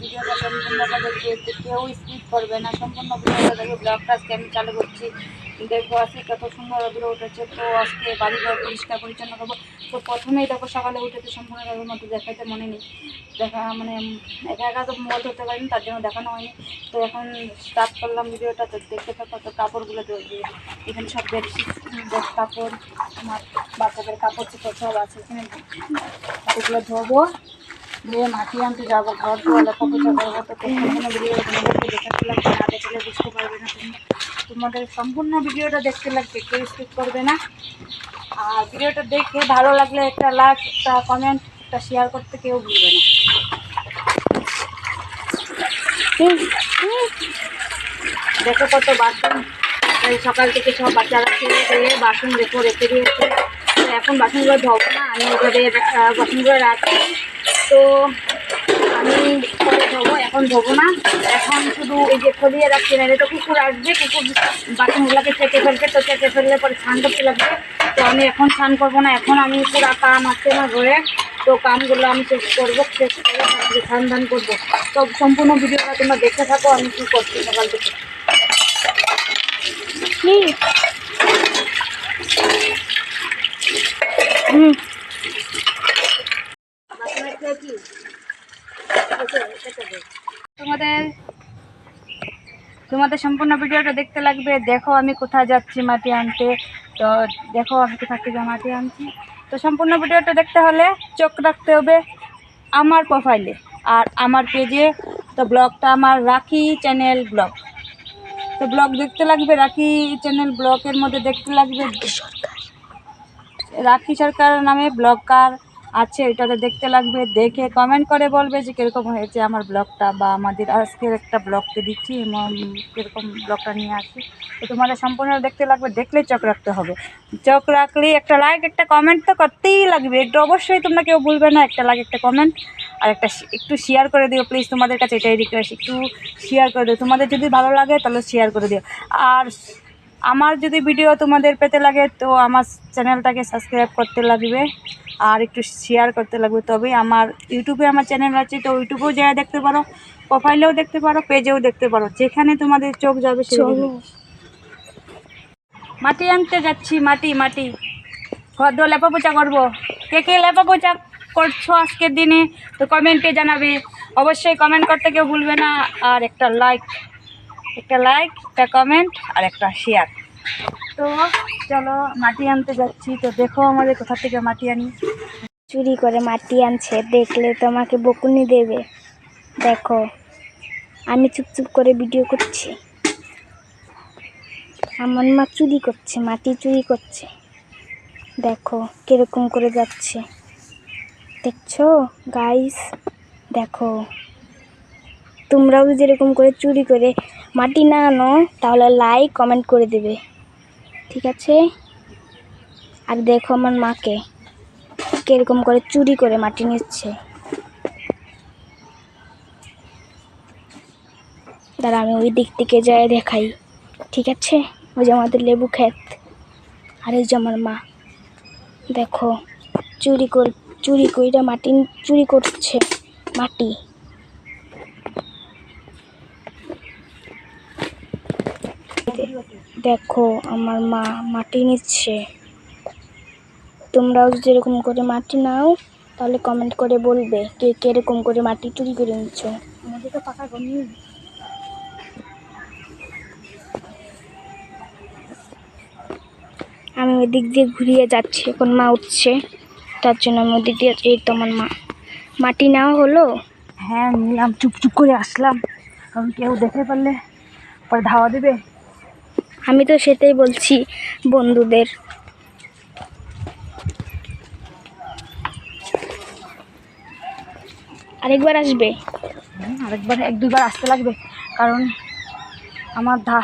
ভিডিওটা সম্পূর্ণটা দেখবে কেউ স্কিপ করবে না। সম্পূর্ণ ভিডিওটা দেখবে ব্লগটা আজকে আমি চালু করছি। দেখব আজকে কত সুন্দর উঠেছে, তো আজকে বাড়ি ঘর পরিষ্কার পরিচ্ছন্ন করব। তো প্রথমেই দেখো সকালে উঠেছে সম্পূর্ণ রোদের মধ্যে দেখাইতে মনে নেই। দেখা মানে একা একা তো মোবাইল ধরতে পারিনি, তার জন্য দেখানো হয়নি। তো এখন স্টার্ট করলাম ভিডিওটা তো দেখতে থাকো, তো কাপড়গুলো ধরবে এখানে সব বেডশিট বেড কাপড়, আমার বাচ্চাদের কাপড় চোপড় সব আছে। এখানে কাপড়গুলো ধোবো। দিয়ে মাটি আনতে যাব ঘর করব তো সম্পূর্ণ ভিডিও তোমাদেরকে দেখাতে লাগবে না দেখলে বুঝতে পারবে না তুমি। তোমাদের সম্পূর্ণ ভিডিওটা দেখতে লাগবে কেউ স্কিপ করবে না। আর ভিডিওটা দেখে ভালো লাগলে একটা লাইক একটা কমেন্ট একটা শেয়ার করতে কেউ ভুলবে না। দেখো কত বাসন সকাল থেকে সব বাচ্চারা খেয়ে দিয়ে বাসন দেখো রেখে দিয়েছে। এখন বাসনগুলো ধোবো না আমি ওইভাবে আহ, বাসনগুলো রাখি তো আমি পরে এখন ধোবো না। এখন শুধু এই যে খলিয়ে রাখছি না তো কুকুর আসবে, কুকুর বাসনগুলোকে চেটে ফেলবে, তো চেটে ফেললে পরে স্নান করতে লাগবে। তো আমি এখন স্নান করব না, এখন আমি পুরো কাম আছে আমার ঘরে। তো কামগুলো আমি শেষ করব, শেষ করে স্নান ধান করব। তো সম্পূর্ণ ভিডিওটা তোমরা দেখতে থাকো, আমি কী করছি সকাল থেকে। হুম। তোমাদের তোমাদের সম্পূর্ণ ভিডিওটা দেখতে লাগবে। দেখো আমি কোথায় যাচ্ছি মাটি আনতে। তো দেখো আমি কোথা থেকে মাটি আনছি। তো সম্পূর্ণ ভিডিওটা দেখতে হলে চোখ রাখতে হবে আমার প্রোফাইলে আর আমার পেজে তো ব্লগটা আমার রাখি চ্যানেল ব্লগ তো ব্লগ দেখতে লাগবে রাখি চ্যানেল ব্লগের মধ্যে দেখতে লাগবে। রাখি সরকার। নামে ব্লগার আছে ওইটাতে দেখতে লাগবে, দেখে কমেন্ট করে বলবে যে কীরকম হয়েছে আমার ব্লগটা বা আমাদের আজকের একটা ব্লগকে দিচ্ছি কীরকম ব্লগটা নিয়ে আসি। তো তোমাদের সম্পূর্ণ দেখতে লাগবে, দেখলেই চোখ রাখতে হবে। চোখ রাখলেই একটা লাইক একটা কমেন্ট তো করতেই লাগবে। একটু অবশ্যই তোমরা কেউ ভুলবে না, একটা লাইক একটা কমেন্ট আর একটা একটু শেয়ার করে দিও প্লিজ তোমাদের কাছে এটাই রিকোয়েস্ট একটু শেয়ার করে দিও। তোমাদের যদি ভালো লাগে তাহলে শেয়ার করে দিও। আর আমার যদি ভিডিও তোমাদের পেতে লাগে তো আমার চ্যানেলটাকে সাবস্ক্রাইব করতে লাগবে আর একটু শেয়ার করতে লাগবে। তবেই আমার ইউটিউবে আমার চ্যানেল আছে তো ইউটিউবেও যাই দেখতে পারো প্রোফাইলেও দেখতে পারো পেজেও দেখতে পারো। যেখানে তোমাদের চোখ যাবে সেখানে মাটি আনতে যাচ্ছি মাটি মাটি। ঘর দো লেপা পোচা করব। কে কে লেপা পোচা করছ আজকের দিনে? তো কমেন্টে জানাবে। অবশ্যই কমেন্ট করতে কেউ ভুলবে না। আর একটা লাইক একটা লাইক একটা কমেন্ট আর একটা শেয়ার তো চলো, মাটি আনতে যাচ্ছি। তো দেখো আমাদের কোথা থেকে মাটি আনি। চুরি করে মাটি আনছে, দেখলে তোমাকে বকুনি দেবে। দেখো, আমি চুপচুপ করে ভিডিও করছি। আমার মা চুরি করছে, মাটি চুরি করছে। দেখো, কীরকম করে যাচ্ছে। দেখছ গাইস দেখো, তোমরাও যেরকম করে চুরি করে মাটি না আনো, তাহলে লাইক কমেন্ট করে দেবে। ঠিক আছে? আর দেখো আমার মাকে কীরকম করে চুরি করে মাটি নিচ্ছে। দাঁড়া, আমি ওই দিক থেকে যাই দেখাই। ঠিক আছে? ওই যে আমাদের লেবু ক্ষেত। আর এই যে আমার মা। দেখো, চুরি কর, চুরি কইরা মাটি, চুরি করছে মাটি। দেখো, আমার মা মাটি নিচ্ছে। তোমরাও যদি এরকম করে মাটি নাও, তাহলে কমেন্ট করে বলবে কে কীরকম করে মাটি চুরি করে নিচ্ছ। আমি ওই দিক দিয়ে ঘুরিয়ে যাচ্ছি, এখন মা উঠছে। তার জন্য আমি ওই দিক দিয়ে এই তো আমার মা। মাটি নেওয়া হলো? হ্যাঁ নিলাম চুপ চুপ করে আসলাম। কারণ কেউ দেখে পারলে পরে ধাওয়া দেবে। আমি তো সেটাই বলছি, বন্ধুদের। আরেকবার আসবে? আরেকবার, এক দুবার আসতে লাগবে, কারণ আমার ধা,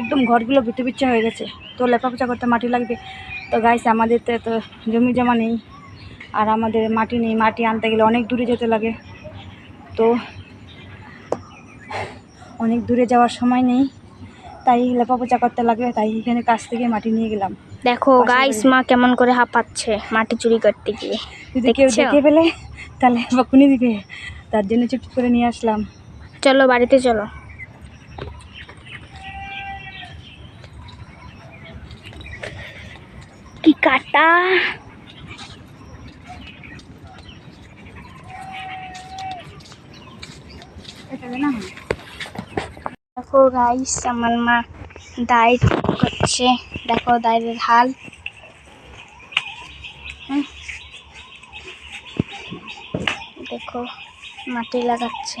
একদম ঘরগুলো বিতে বিচ্ছে হয়ে গেছে। তো লেপাপোচা করতে মাটি লাগবে। তো গাইস আমাদের তো এত জমি জমা নেই, আর আমাদের মাটি নেই। মাটি আনতে গেলে অনেক দূরে যেতে লাগে। তো অনেক দূরে যাওয়ার সময় নেই। তাই লেপা পোচা করতে লাগবে তাই এখানে কাছ থেকে মাটি নিয়ে গেলাম। দেখো গাইস মা কেমন করে হাঁপাচ্ছে মাটি চুরি করতে গিয়ে। যদি কেউ দেখে ফেলে তাহলে বকুনি দিবে। তার জন্য চুপ করে নিয়ে আসলাম। চলো বাড়িতে চলো। কি কাটা? না দেখো গাইস আমার মা দায় করছে। দেখো দায়ের হাল। হ্যাঁ? দেখো মাটি লাগাচ্ছে।